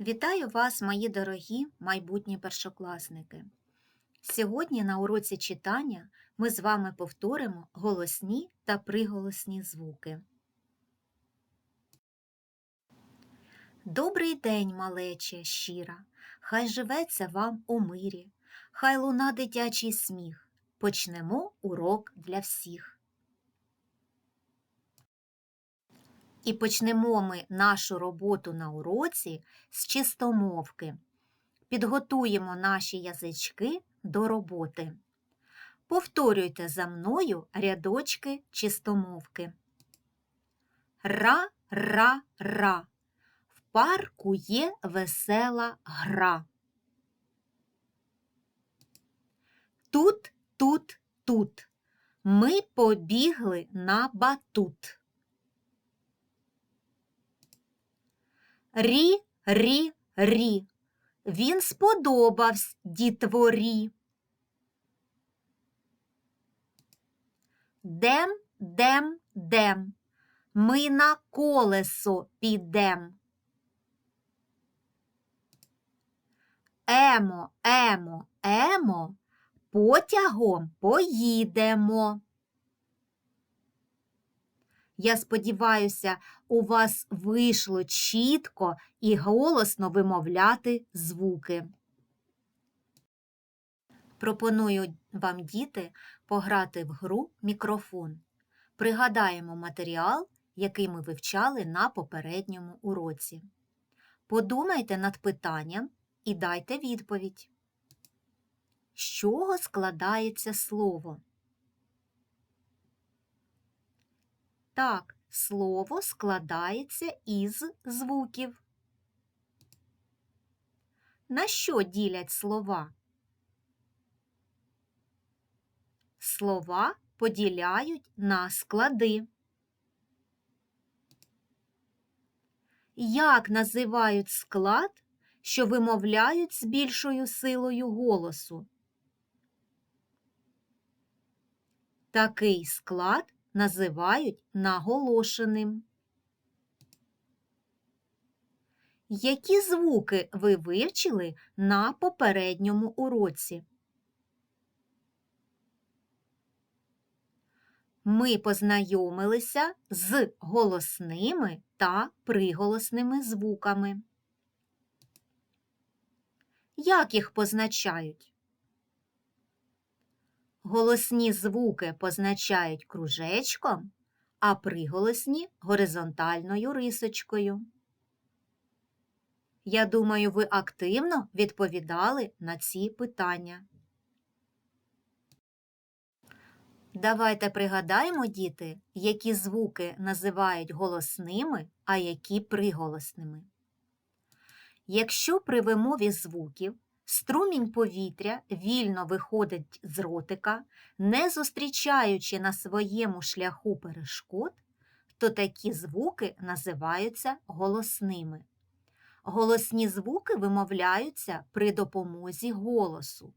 Вітаю вас, мої дорогі майбутні першокласники. Сьогодні на уроці читання ми з вами повторимо голосні та приголосні звуки. Добрий день, малече щира, хай живеться вам у мирі, хай луна дитячий сміх. Почнемо урок для всіх. І почнемо ми нашу роботу на уроці з чистомовки. Підготуємо наші язички до роботи. Повторюйте за мною рядочки чистомовки. Ра-ра-ра. В парку є весела гра. Тут, тут, тут. Ми побігли на батут. Рі, рі, рі. Він сподобавсь дітворі. Дем, дем, дем. Ми на колесо підем. Емо, емо, емо, потягом поїдемо. Я сподіваюся, у вас вийшло чітко і голосно вимовляти звуки. Пропоную вам, діти, пограти в гру мікрофон. Пригадаємо матеріал, який ми вивчали на попередньому уроці. Подумайте над питанням і дайте відповідь. З чого складається слово? Так, слово складається із звуків. На що ділять слова? Слова поділяють на склади. Як називають склад, що вимовляють з більшою силою голосу? Такий склад називають наголошеним. Які звуки ви вивчили на попередньому уроці? Ми познайомилися з голосними та приголосними звуками. Як їх позначають? Голосні звуки позначають кружечком, а приголосні горизонтальною рисочкою. Я думаю, ви активно відповідали на ці питання. Давайте пригадаємо, діти, які звуки називають голосними, а які приголосними. Якщо при вимові звуків Струмінь повітря вільно виходить з ротика, не зустрічаючи на своєму шляху перешкод, то такі звуки називаються голосними. Голосні звуки вимовляються при допомозі голосу.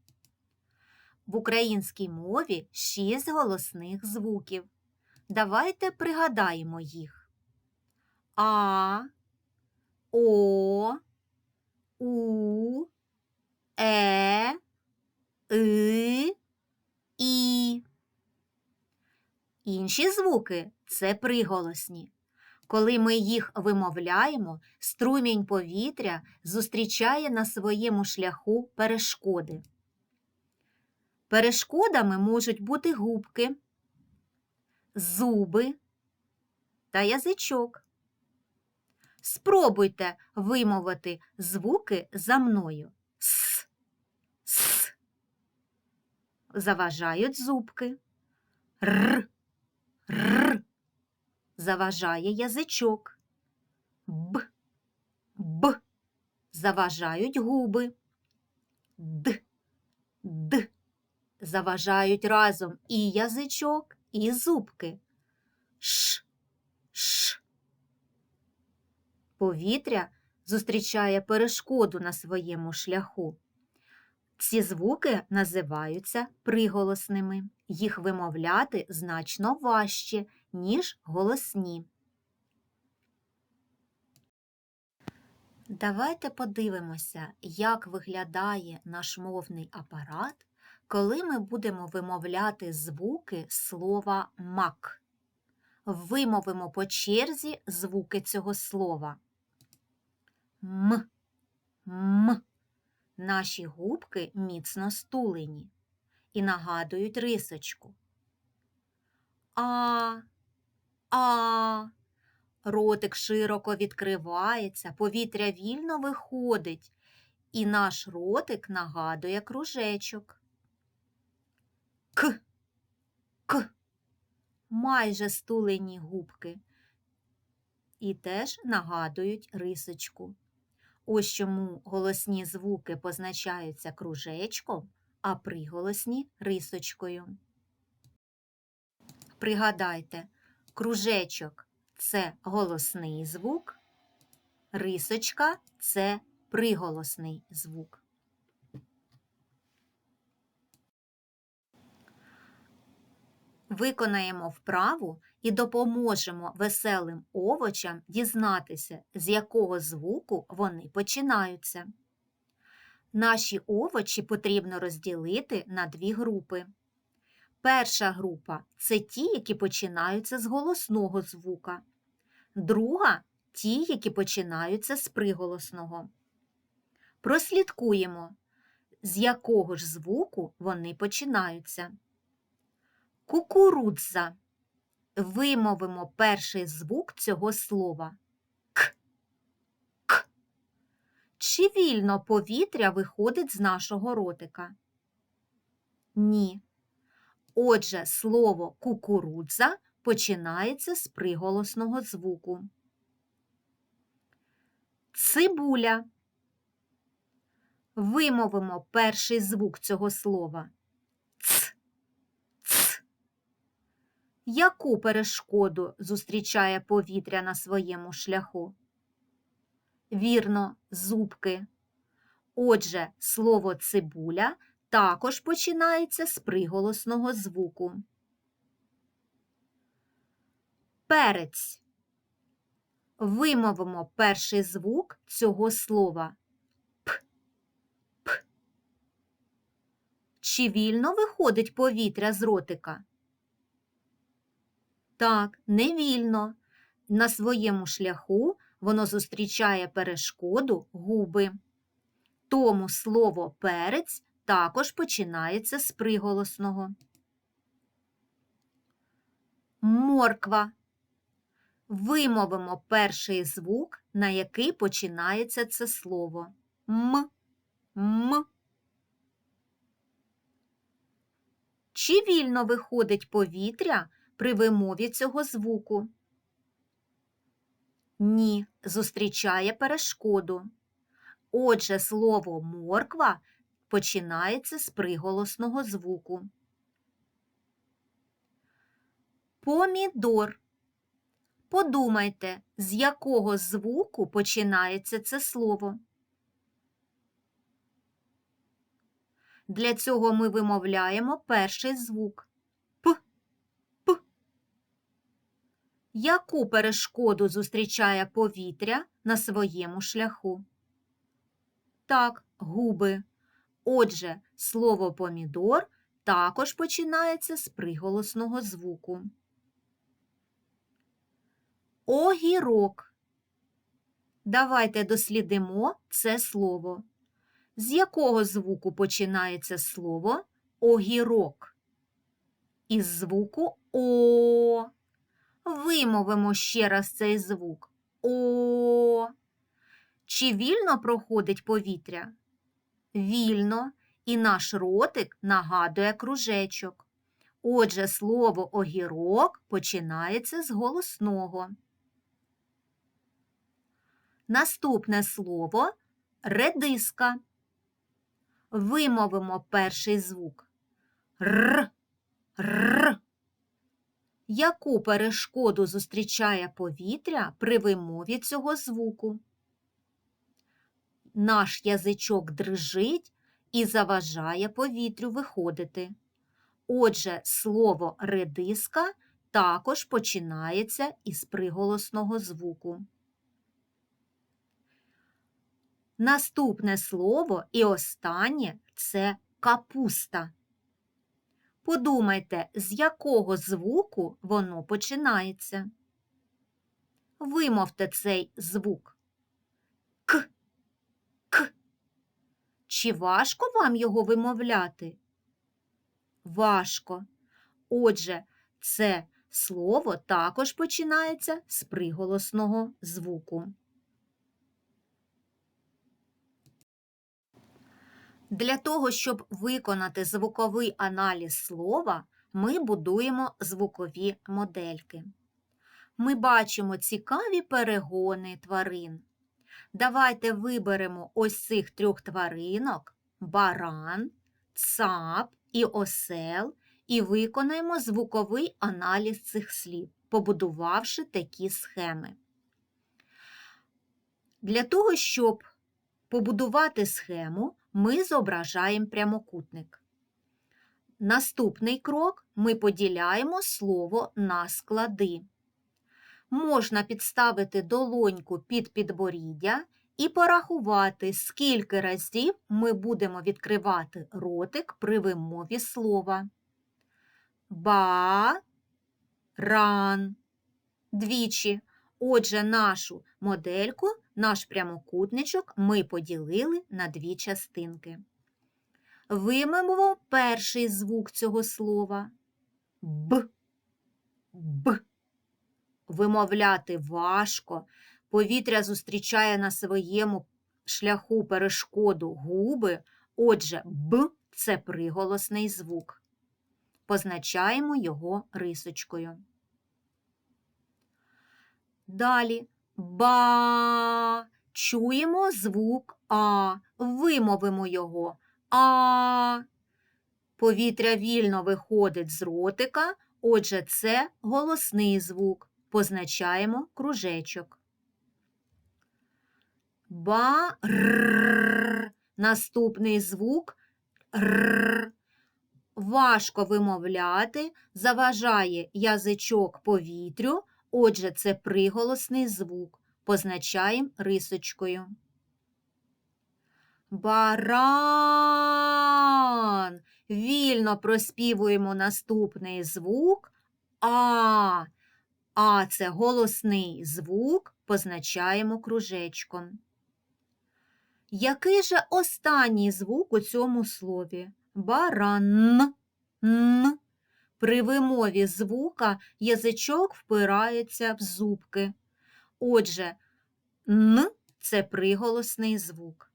В українській мові шість голосних звуків. Давайте пригадаємо їх. А, О, У е, и, і. Інші звуки це приголосні. Коли ми їх вимовляємо, струмінь повітря зустрічає на своєму шляху перешкоди. Перешкодами можуть бути губки, зуби та язичок. Спробуйте вимовити звуки за мною. Заважають зубки. Р, р, заважає язичок. Б, б, заважають губи. Д, д, заважають разом і язичок, і зубки. Ш, ш. Повітря зустрічає перешкоду на своєму шляху. Ці звуки називаються приголосними. Їх вимовляти значно важче, ніж голосні. Давайте подивимося, як виглядає наш мовний апарат, коли ми будемо вимовляти звуки слова мак. Вимовимо по черзі звуки цього слова. М, м. Наші губки міцно стулені і нагадують рисочку. А, а. Ротик широко відкривається, повітря вільно виходить, і наш ротик нагадує кружечок. К, к, майже стулені губки. І теж нагадують рисочку. Ось чому голосні звуки позначаються кружечком, а приголосні рисочкою. Пригадайте, кружечок це голосний звук, рисочка це приголосний звук. Виконаємо вправу і допоможемо веселим овочам дізнатися, з якого звуку вони починаються. Наші овочі потрібно розділити на дві групи. Перша група це ті, які починаються з голосного звука. Друга ті, які починаються з приголосного. Прослідкуємо, з якого ж звуку вони починаються. Кукурудза. Вимовимо перший звук цього слова. К. К. Чи вільно повітря виходить з нашого ротика? Ні. Отже, слово кукурудза починається з приголосного звуку. Цибуля. Вимовимо перший звук цього слова. Ц. Ц. Яку перешкоду зустрічає повітря на своєму шляху? Вірно, зубки. Отже, слово цибуля також починається з приголосного звуку. Перець. Вимовимо перший звук цього слова. П. П. Чи вільно виходить повітря з ротика? Так, невільно. На своєму шляху воно зустрічає перешкоду губи. Тому слово перець також починається з приголосного. Морква. Вимовимо перший звук, на який починається це слово. М. М. Чи вільно виходить повітря при вимові цього звуку? Ні, зустрічає перешкоду. Отже, слово морква починається з приголосного звуку. Помідор. Подумайте, з якого звуку починається це слово. Для цього ми вимовляємо перший звук П. П. Яку перешкоду зустрічає повітря на своєму шляху? Так, губи. Отже, слово помідор також починається з приголосного звуку. Огірок. Давайте дослідимо це слово. З якого звуку починається слово огірок? Із звуку О. Вимовимо ще раз цей звук О. Чи вільно проходить повітря? Вільно, і наш ротик нагадує кружечок. Отже, слово огірок починається з голосного. Наступне слово редиска. Вимовимо перший звук Р. Р. Яку перешкоду зустрічає повітря при вимові цього звуку? Наш язичок дрижить і заважає повітрю виходити. Отже, слово редиска також починається із приголосного звуку. Наступне слово і останнє це капуста. Подумайте, з якого звуку воно починається. Вимовте цей звук. К. К. Чи важко вам його вимовляти? Важко. Отже, це слово також починається з приголосного звуку. Для того, щоб виконати звуковий аналіз слова, ми будуємо звукові модельки. Ми бачимо цікаві перегони тварин. Давайте виберемо ось цих трьох тваринок баран, цап і осел і виконаємо звуковий аналіз цих слів, побудувавши такі схеми. Для того, щоб побудувати схему, ми зображаємо прямокутник. Наступний крок ми поділяємо слово на склади. Можна підставити долоньку під підборіддя і порахувати, скільки разів ми будемо відкривати ротик при вимові слова. Ба, ран. Двічі. Отже, нашу модельку, наш прямокутничок ми поділили на дві частинки. Вимовимо перший звук цього слова Б. Б. Вимовляти важко. Повітря зустрічає на своєму шляху перешкоду губи. Отже, Б це приголосний звук. Позначаємо його рисочкою. Далі ба. Чуємо звук А. Вимовимо його. А. Повітря вільно виходить з ротика, отже, це голосний звук. Позначаємо кружечок. Ба. Наступний звук Р. Важко вимовляти, заважає язичок повітрю, отже, це приголосний звук. Позначаємо рисочкою. Баран. Вільно проспівуємо наступний звук А. А це голосний звук, позначаємо кружечком. Який же останній звук у цьому слові? Баран. Н. При вимові звука язичок впирається в зубки. Отже, Н це приголосний звук.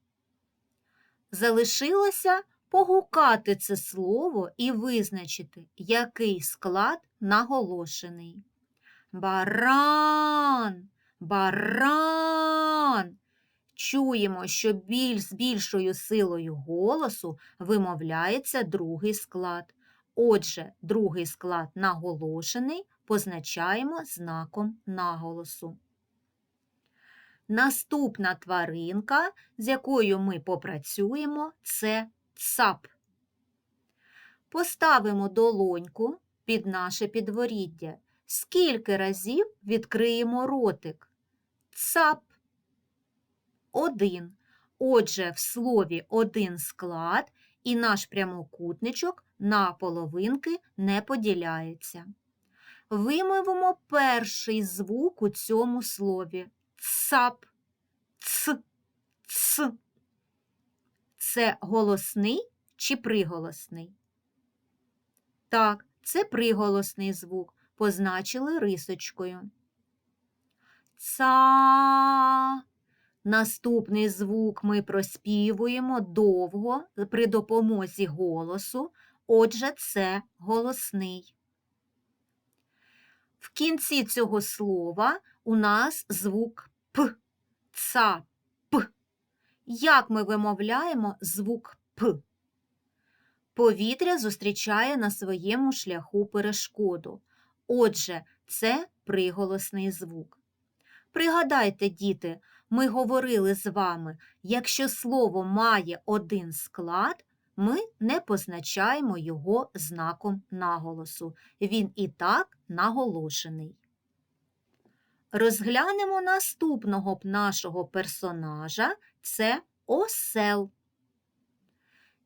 Залишилося погукати це слово і визначити, який склад наголошений. Баран, баран. Чуємо, що біль з більшою силою голосу вимовляється другий склад. Отже, другий склад наголошений позначаємо знаком наголосу. Наступна тваринка, з якою ми попрацюємо, це цап. Поставимо долоньку під наше підворіддя. Скільки разів відкриємо ротик? Цап. Один. Отже, в слові один склад і наш прямокутничок на половинки не поділяється. Вимовимо перший звук у цьому слові цап, ц, ц. Це голосний чи приголосний? Так, це приголосний звук. Позначили рисочкою. Ца. Наступний звук ми проспівуємо довго при допомозі голосу, отже, це голосний. В кінці цього слова у нас звук П, ца, П. Як ми вимовляємо звук П? Повітря зустрічає на своєму шляху перешкоду. Отже, це приголосний звук. Пригадайте, діти, ми говорили з вами, якщо слово має один склад, ми не позначаємо його знаком наголосу. Він і так наголошений. Розглянемо наступного нашого персонажа це осел.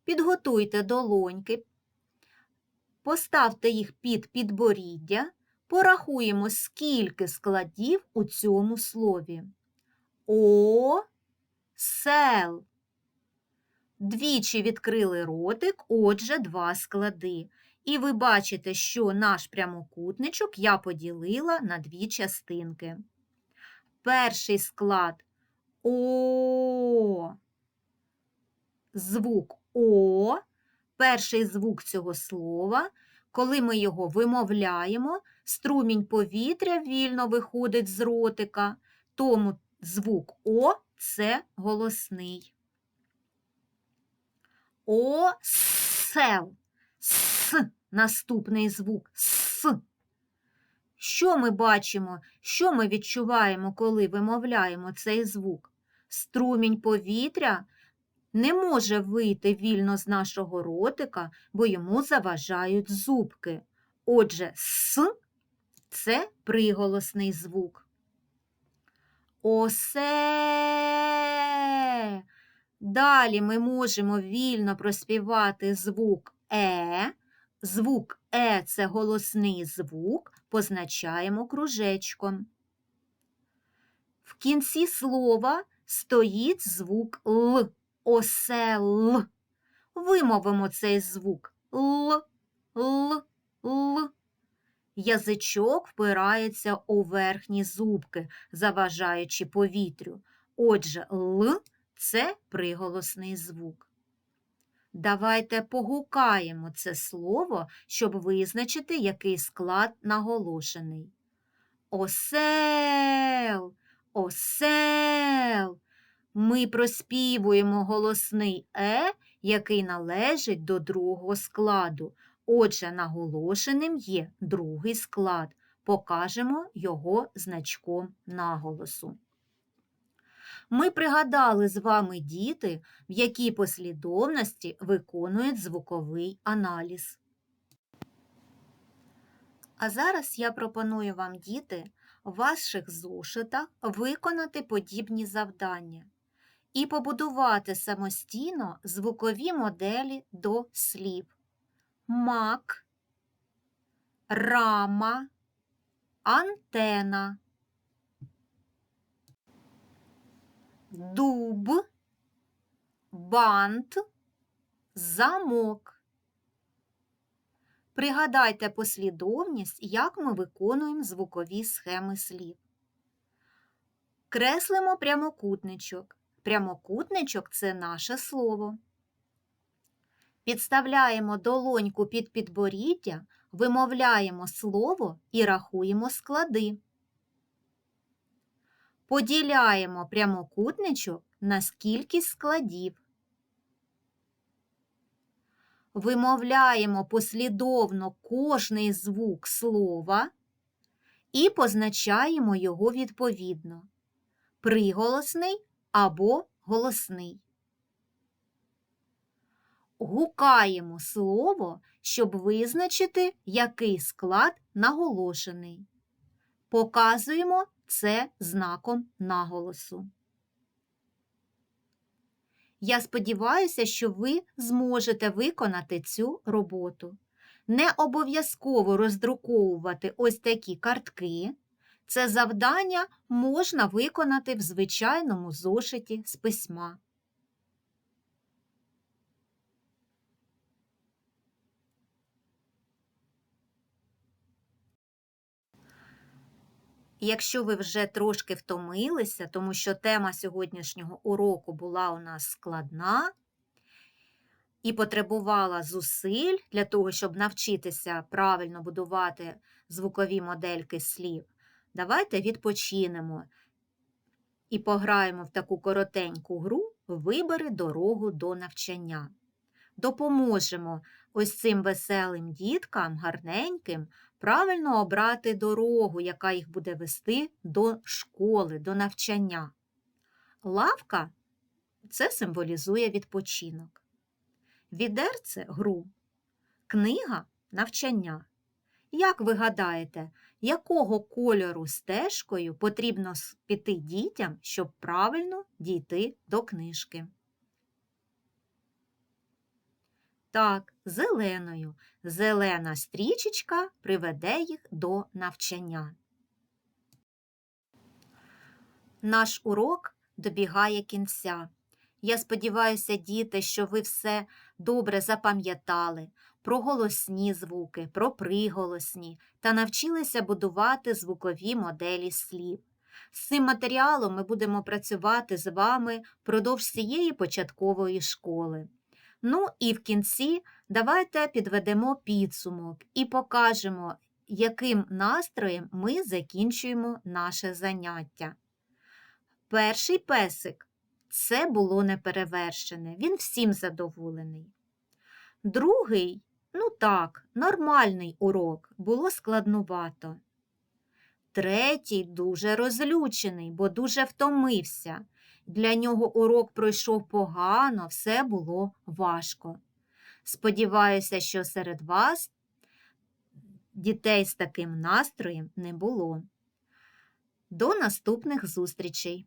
Підготуйте долоньки, поставте їх під підборіддя, порахуємо, скільки складів у цьому слові. О, сел. Двічі відкрили ротик, отже, два склади. І ви бачите, що наш прямокутничок я поділила на дві частинки. Перший склад О. Звук О. Перший звук цього слова. Коли ми його вимовляємо, струмінь повітря вільно виходить з ротика, тому звук О це голосний. Осел. С. Наступний звук С. Що ми бачимо, що ми відчуваємо, коли вимовляємо цей звук? Струмінь повітря не може вийти вільно з нашого ротика, бо йому заважають зубки. Отже, С це приголосний звук. Осе. Далі ми можемо вільно проспівати звук Е. Звук Е це голосний звук, позначаємо кружечком. В кінці слова стоїть звук Л. Осел. Вимовимо цей звук Л, Л, Л. Язичок впирається у верхні зубки, заважаючи повітрю. Отже, Л це приголосний звук. Давайте погукаємо це слово, щоб визначити, який склад наголошений. Осел, осел. Ми проспівуємо голосний е, який належить до другого складу. Отже, наголошеним є другий склад. Покажемо його значком наголосу. Ми пригадали з вами діти, в якій послідовності виконують звуковий аналіз. А зараз я пропоную вам, діти, в ваших зошитах виконати подібні завдання і побудувати самостійно звукові моделі до слів мак, рама, антена. Дуб, бант, замок. Пригадайте послідовність, як ми виконуємо звукові схеми слів. Креслимо прямокутничок. Прямокутничок це наше слово. Підставляємо долоньку під підборіддя, вимовляємо слово і рахуємо склади. Поділяємо прямокутничок на кількість складів. Вимовляємо послідовно кожний звук слова і позначаємо його відповідно приголосний або голосний. Гукаємо слово, щоб визначити, який склад наголошений. Показуємо це знаком наголосу. Я сподіваюся, що ви зможете виконати цю роботу. Не обов'язково роздруковувати ось такі картки. Це завдання можна виконати в звичайному зошиті з письма. Якщо ви вже трошки втомилися, тому що тема сьогоднішнього уроку була у нас складна і потребувала зусиль для того, щоб навчитися правильно будувати звукові модельки слів, давайте відпочинемо і пограємо в таку коротеньку гру Вибери дорогу до навчання. Допоможемо ось цим веселим діткам, гарненьким, правильно обрати дорогу, яка їх буде вести до школи, до навчання. Лавка це символізує відпочинок. Відерце гру, книга навчання. Як ви гадаєте, якого кольору стежкою потрібно піти дітям, щоб правильно дійти до книжки? Так, зеленою. Зелена стрічечка приведе їх до навчання. Наш урок добігає кінця. Я сподіваюся, діти, що ви все добре запам'ятали про голосні звуки, про приголосні та навчилися будувати звукові моделі слів. З цим матеріалом ми будемо працювати з вами впродовж цієї початкової школи. Ну і в кінці давайте підведемо підсумок і покажемо, яким настроєм ми закінчуємо наше заняття. Перший песик це було неперевершене, він всім задоволений. Другий, ну так, нормальний урок, було складнувато. Третій дуже розлючений, бо дуже втомився. Для нього урок пройшов погано, все було важко. Сподіваюся, що серед вас дітей з таким настроєм не було. До наступних зустрічей!